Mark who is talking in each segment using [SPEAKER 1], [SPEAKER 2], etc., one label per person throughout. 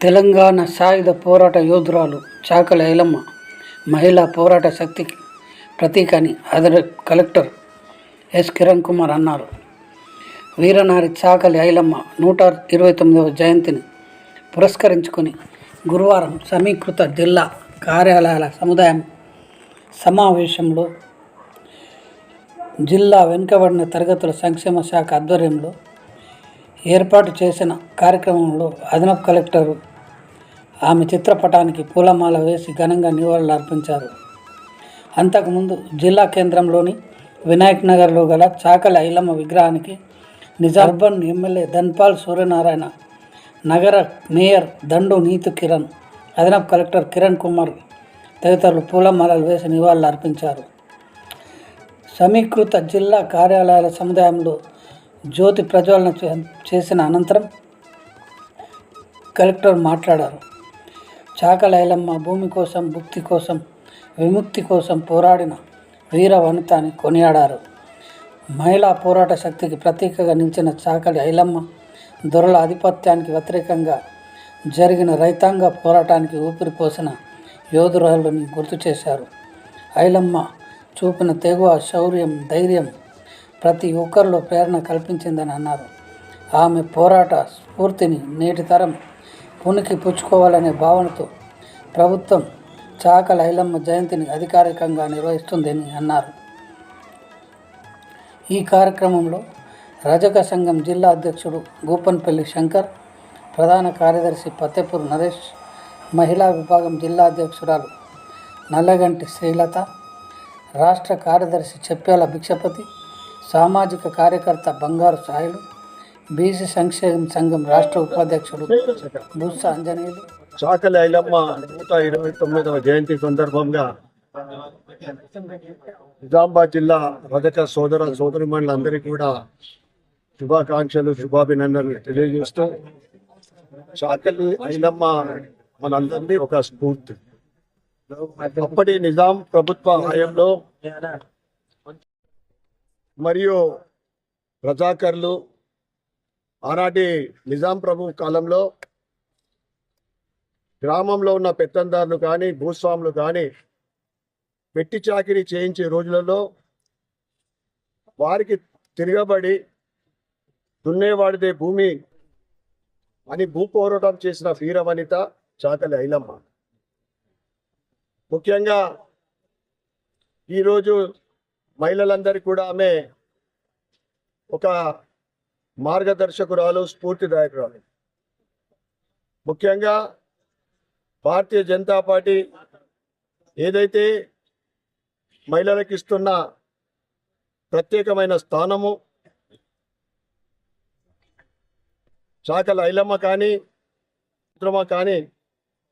[SPEAKER 1] తెలంగాణ సాయుధ పోరాట యోధురాలు చాకలి ఐలమ్మ మహిళా పోరాట శక్తికి ప్రతీక అని అదనపు కలెక్టర్ ఎస్ కిరణ్ కుమార్ అన్నారు. వీరనారి చాకలి ఐలమ్మ నూట ఇరవై తొమ్మిదవ జయంతిని పురస్కరించుకొని గురువారం సమీకృత జిల్లా కార్యాలయాల సముదాయం సమావేశంలో జిల్లా వెనుకబడిన తరగతుల సంక్షేమ శాఖ ఆధ్వర్యంలో ఏర్పాటు చేసిన కార్యక్రమంలో అదనపు కలెక్టరు ఆమె చిత్రపటానికి పూలమాల వేసి ఘనంగా నివాళులు అర్పించారు. అంతకుముందు జిల్లా కేంద్రంలోని వినాయక్ నగర్లో గల చాకలి ఐలమ్మ విగ్రహానికి నిజార్బన్ ఎమ్మెల్యే ధన్పాల్ సూర్యనారాయణ నగర మేయర్ దండు నీతు కిరణ్ అదనపు కలెక్టర్ కిరణ్ కుమార్ తదితరులు పూలమాలలు వేసి నివాళులు అర్పించారు. సమీకృత జిల్లా కార్యాలయాల సముదాయంలో జ్యోతి ప్రజ్వలన చే- చేసిన అనంతరం కలెక్టర్ మాట్లాడారు. చాకలైలమ్మ భూమి కోసం భుక్తి కోసం విముక్తి కోసం పోరాడిన వీర వనిత అని కొనియాడారు. మహిళా పోరాట శక్తికి ప్రతీకగా నిలిచిన చాకలి ఐలమ్మ దొరల ఆధిపత్యానికి వ్యతిరేకంగా జరిగిన రైతాంగ పోరాటానికి ఊపిరిపోసిన యోధురాలని గుర్తు చేశారు. ఐలమ్మ చూపిన తెగువ శౌర్యం ధైర్యం ప్రతి ఒక్కరిలో ప్రేరణ కల్పించిందని అన్నారు. ఆమె పోరాట స్ఫూర్తిని నేటి తరం ఉనికి పుచ్చుకోవాలనే భావనతో ప్రభుత్వం చాక లైలమ్మ జయంతిని అధికారికంగా నిర్వహిస్తుందని అన్నారు. ఈ కార్యక్రమంలో రజక సంఘం జిల్లా అధ్యక్షుడు గూపన్పల్లి శంకర్ ప్రధాన కార్యదర్శి పత్తెపూర్ నరేష్ మహిళా విభాగం జిల్లా అధ్యక్షురాలు నల్లగంటి శ్రీలత రాష్ట్ర కార్యదర్శి చెప్పేల భిక్షపతి సామాజిక కార్యకర్త బంగారు సాయిలు బీసీ సంక్షేమ సంఘం రాష్ట్ర ఉపాధ్యక్షుడు బుత్స అంజనేయులు
[SPEAKER 2] చాకలి ఐలమ్మ నూట ఇరవై తొమ్మిదవ జయంతి సందర్భంగా నిజామాబాద్ జిల్లా రజక సోదర సోదరిమణులందరికీ కూడా శుభాకాంక్షలు శుభాభినందనలు తెలియజేస్తూ చాకలి ఐలమ్మ మనందరినీ ఒక స్ఫూర్తి. అప్పటి నిజాం ప్రభుత్వ హయాంలో మరియు రజాకర్లు ఆనాటి నిజాం ప్రభు కాలంలో గ్రామంలో ఉన్న పెత్తందారులు కానీ భూస్వాములు కానీ పెట్టి చాకిరీ చేయించే రోజులలో వారికి తిరగబడి దున్నేవాడిదే భూమి అని భూ పోరాటం చేసిన వీర వనిత చాకలి ఐలమ్మ. ముఖ్యంగా ఈరోజు మహిళలందరికీ కూడా ఆమె ఒక మార్గదర్శకురాలు స్ఫూర్తిదాయకురాలు. ముఖ్యంగా భారతీయ జనతా పార్టీ ఏదైతే మహిళలకు ఇస్తున్న ప్రత్యేకమైన స్థానము చాకల ఐలమ్మ కానీ రుద్రమ కానీ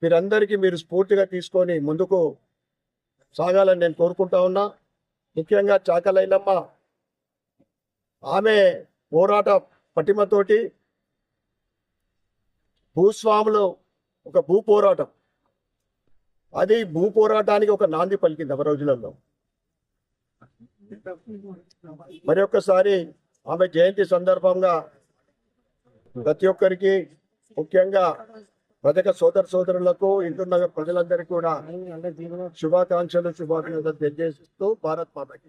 [SPEAKER 2] మీరందరికీ మీరు స్ఫూర్తిగా తీసుకొని ముందుకు సాగాలని నేను కోరుకుంటా ఉన్నా. ముఖ్యంగా చాకల ఐలమ్మ ఆమె పోరాట పటిమతోటి భూస్వాములు ఒక భూ పోరాటం అది భూ పోరాటానికి ఒక నాంది పలికింది ఆ రోజులలో. మరి ఒక్కసారి ఆమె జయంతి సందర్భంగా ప్రతి ఒక్కరికి ముఖ్యంగా ప్రజక సోదర సోదరులకు ఇంటున్న ప్రజలందరికీ కూడా శుభాకాంక్షలు శుభాకాంక్షలు తెలియజేస్తూ భారత్ మాతకి